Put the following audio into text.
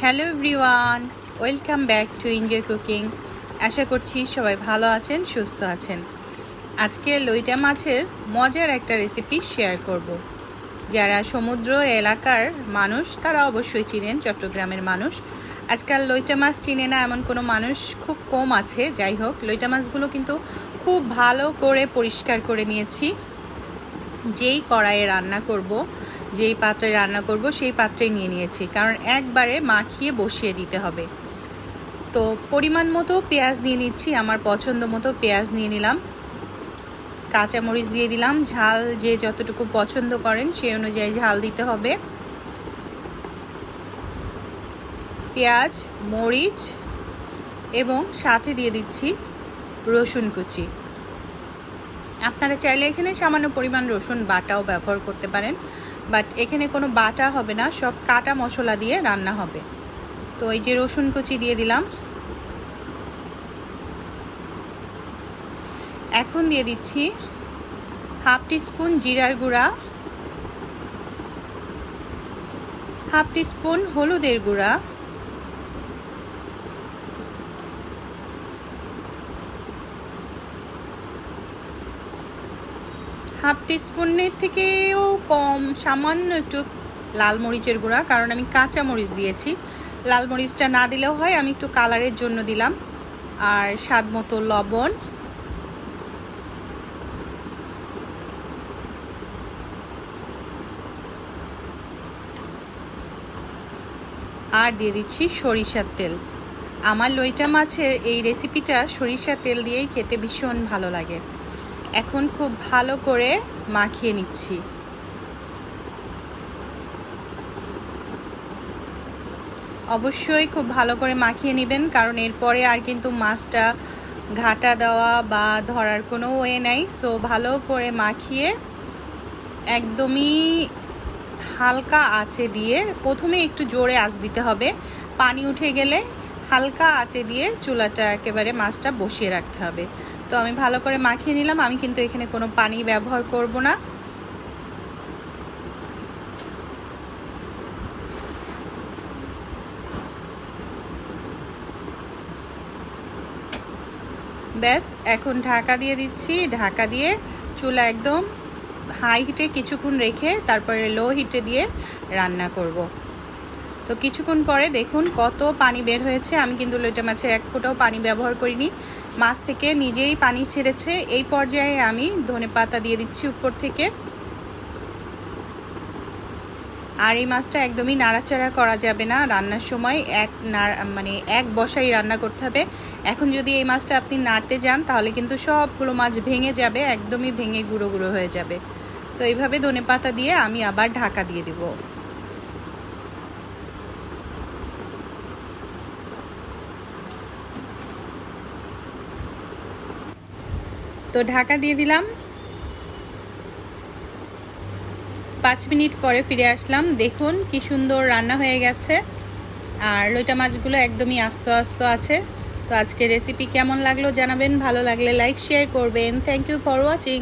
Hello everyone, welcome back to India cooking. আশা করছি সবাই ভালো আছেন, সুস্থ আছেন। আজকে লইটা মাছের মজার একটা রেসিপি শেয়ার করব। যারা সমুদ্র এলাকার মানুষ, তারা অবশ্যই চিনেন, চট্টগ্রামের মানুষ। আজকাল লইটা মাছ চিনে না এমন কোনো মানুষ খুব কম আছে। যাই হোক, লইটা মাছগুলো কিন্তু খুব ভালো করে পরিষ্কার করে নিয়েছি। যেই কড়াইয়ে রান্না করব যেই পাত্রে রান্না করব, সেই পাত্রেই নিয়ে নিয়েছি। কারণ একবারে মাখিয়ে বসিয়ে দিতে হবে। তো পরিমাণ মতো পেঁয়াজ নিয়ে নিচ্ছি, আমার পছন্দ মতো পেঁয়াজ নিয়ে নিলাম। কাঁচামরিচ দিয়ে দিলাম, ঝাল যে যতটুকু পছন্দ করেন সেই অনুযায়ী ঝাল দিতে হবে। পেঁয়াজ, মরিচ এবং সাথে দিয়ে দিচ্ছি রসুন কুচি। আপনারা চাইলে এখানে সামান্য পরিমাণ রসুন বাটাও ব্যবহার করতে পারেন বাট এখানে কোনো বাটা হবে না, সব কাটা মশলা দিয়ে রান্না হবে। তো এই যে রসুন কুচি দিয়ে দিলাম। এখন দিয়ে দিচ্ছি হাফ টিস্পুন জিরার গুঁড়া, হাফ টিস্পুন হলুদের গুঁড়া হাফ টিস্পুনের থেকেও কম, সামান্য একটু লাল মরিচের গুঁড়া, কারণ আমি কাঁচা মরিচ দিয়েছি। লাল মরিচটা না দিলেও হয়, আমি একটু কালারের জন্য দিলাম। আর স্বাদ মতো লবণ। আর দিয়ে দিচ্ছি সরিষার তেল। আমার লইটা মাছের এই রেসিপিটা সরিষার তেল দিয়েই খেতে ভীষণ ভালো লাগে। এখন খুব ভালো করে মাখিয়ে নিচ্ছি। অবশ্যই খুব ভালো করে মাখিয়ে নেবেন, কারণ এরপরে আর কিন্তু মাছটা ঘাটা দেওয়া বা ধরার কোনো ওয়ে নাই। সো ভালো করে মাখিয়ে একদমই হালকা আঁচে দিয়ে প্রথমে একটু জোরে আঁচ দিতে হবে। পানি উঠে গেলে হালকা আঁচে দিয়ে চুলাটা একেবারে মাছটা বসিয়ে রাখতে হবে। তো আমি ভালো করে মাখিয়ে নিলাম। আমি কিন্তু এখানে কোনো পানি ব্যবহার করব না। ব্যাস, এখন ঢাকা দিয়ে দিচ্ছি। ঢাকা দিয়ে চুলা একদম হাই হিটে কিছুক্ষণ রেখে তারপরে লো হিটে দিয়ে রান্না করব। তো কিছুক্ষণ পরে দেখুন কত পানি বের হয়েছে। আমি কিন্তু লইটা মাছে এক ফোঁটাও পানি ব্যবহার করিনি। মাছ থেকে নিজেই পানি ছেড়েছে। এই পর্যায়ে আমি ধনে পাতা দিয়ে দিচ্ছি উপর থেকে। আর এই মাছটা একদমই নাড়াচাড়া করা যাবে না। রান্নার সময় এক মানে এক বসাই রান্না করতে হবে। এখন যদি এই মাছটা আপনি নাড়তে যান, তাহলে কিন্তু সবগুলো মাছ ভেঙে যাবে। একদমই ভেঙে গুঁড়ো গুঁড়ো হয়ে যাবে। তো এইভাবে ধনে পাতা দিয়ে আমি আবার ঢাকা দিয়ে দিব। তো ঢাকা দিয়ে দিলাম। পাঁচ মিনিট পরে ফিরে আসলাম। দেখুন কি সুন্দর রান্না হয়ে গেছে। আর লইটা মাছগুলো একদমই আস্ত আস্ত আছে। তো আজকে রেসিপি কেমন লাগল জানাবেন। ভালো লাগলে লাইক শেয়ার করবেন। Thank you for watching